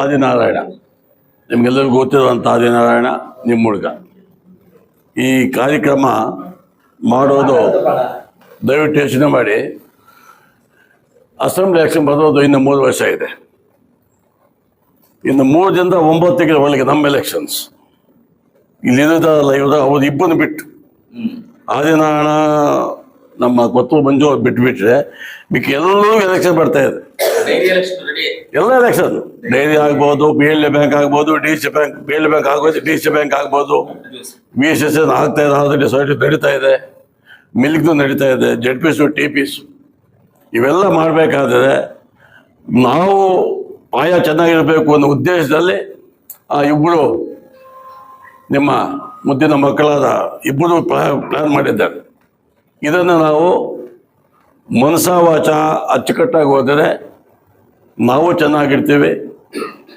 ಆದಿನಾರಾಯಣ. ನಿಮಗೆಲ್ಲರಿಗೂ ಗೊತ್ತಿರುವಂಥ ಆದಿನಾರಾಯಣ ನಿಮ್ಮ ಹುಡುಗ. ಈ ಕಾರ್ಯಕ್ರಮ ಮಾಡೋದು ದಯವಿಟ್ಟು ಯೋಚನೆ ಮಾಡಿ. ಅಸೆಂಬ್ಲಿ ಎಲೆಕ್ಷನ್ ಬರೋದು ಇನ್ನು ಮೂರು ವರ್ಷ ಇದೆ. ಇನ್ನು ಮೂರು ದಿನದ ಒಂಬತ್ತಿಗೆ ಒಳಗೆ ನಮ್ಮ ಎಲೆಕ್ಷನ್ಸ್. ಇಲ್ಲಿರೋದಲ್ಲ ಇವರು ಅವ್ರು ಇಬ್ಬರು ಬಿಟ್ಟು. ಆದಿನಾರಾಯಣ ನಮ್ಮ ಕೊತ್ತು ಮಂಜು ಅವ್ರು ಬಿಟ್ಬಿಟ್ರೆ ಎಲ್ಲರೂ ಎಲೆಕ್ಷನ್ ಬರ್ತಾ ಇದೆ. ಡೈರಿ ಎಲೆಕ್ಷನ್ ರೆಡಿ ಎಲ್ಲ ಎಲೆಕ್ಷನ್ ಡೈರಿ ಆಗ್ಬೋದು ಪಿ ಎಲ್ ಎ ಬ್ಯಾಂಕ್ ಆಗ್ಬೋದು D C bank P L bank ಆಗ್ಬೋದು ಡಿ ಸಿ ಬ್ಯಾಂಕ್ ಆಗ್ಬೋದು. ಬಿ ಎಸ್ ಎಸ್ ಎನ್ ಆಗ್ತಾ ಇದೆ ಸೊಸೈಟಿ ನಡೀತಾ ಇದೆ. ಮಿಲ್ಕ್ದು ನಡೀತಾ ಇದೆ ಜೆಡ್ ಪಿಸು ಟಿ ಪಿಸು ಇವೆಲ್ಲ ಮಾಡಬೇಕಾದ್ರೆ ನಾವು ಆಯಾ ಚೆನ್ನಾಗಿರಬೇಕು ಅನ್ನೋ ಉದ್ದೇಶದಲ್ಲಿ ಆ ಇಬ್ಬರು ನಿಮ್ಮ ಮುದ್ದಿನ ಮಕ್ಕಳಾದ ಇಬ್ಬರು ಪ್ಲ್ಯಾನ್ ಮಾಡಿದ್ದಾರೆ. ಇದನ್ನು ನಾವು ಮನಸಾವಾಚ ಅಚ್ಚುಕಟ್ಟಾಗಿ ಹೋದರೆ ನಾವು ಚೆನ್ನಾಗಿರ್ತೀವಿ,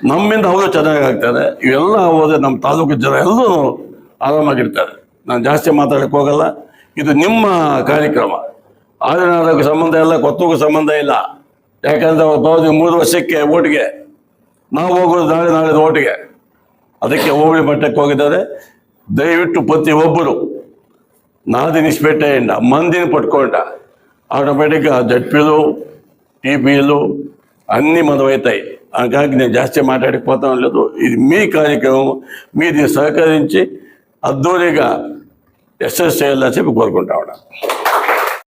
ನಮ್ಮಿಂದ ಅವರು ಚೆನ್ನಾಗಾಗ್ತಾರೆ, ಇವೆಲ್ಲ ಹೋದ್ರೆ ನಮ್ಮ ತಾಲೂಕು ಜನ ಎಲ್ಲರೂ ಆರಾಮಾಗಿರ್ತಾರೆ. ನಾನು ಜಾಸ್ತಿ ಮಾತಾಡಕ್ಕೆ ಹೋಗಲ್ಲ, ಇದು ನಿಮ್ಮ ಕಾರ್ಯಕ್ರಮ. ಆದರೆ ಸಂಬಂಧ ಇಲ್ಲ ಕೊತ್ತೂಗೂ ಸಂಬಂಧ ಇಲ್ಲ. ಯಾಕಂದ್ರೆ ಅವ್ರು ಬರೋದು ಮೂರು ವರ್ಷಕ್ಕೆ ಓಟಿಗೆ. ನಾವು ಹೋಗೋದು ನಾಳೆ ನಾಳೆ ಓಟಿಗೆ. ಅದಕ್ಕೆ ಹೋಬಳಿ ಮಟ್ಟಕ್ಕೆ ಹೋಗಿದ್ದಾರೆ. ದಯವಿಟ್ಟು ಪ್ರತಿ ಪ್ರತಿಯೊಬ್ಬರು, ನಾದಿನಿಸ್ಪೇಟೆಯಿಂದ, ಮಂದಿನ ಪಟ್ಕೊಂಡ ಆಟೋಮೆಟಿಕ್ ಜಡ್ ಪಿಲು ಟಿ ಪಿಲು అన్నీ మనమవుతాయి కానీ నేను జాస్తి మాట్లాడకపోతాం లేదు. ఇది మీ కార్యక్రమం మీది సహకరించి అద్దూరిగా ఎస్ఎస్ చేయాలని చెప్పి కోరుకుంటా ఉన్నాను.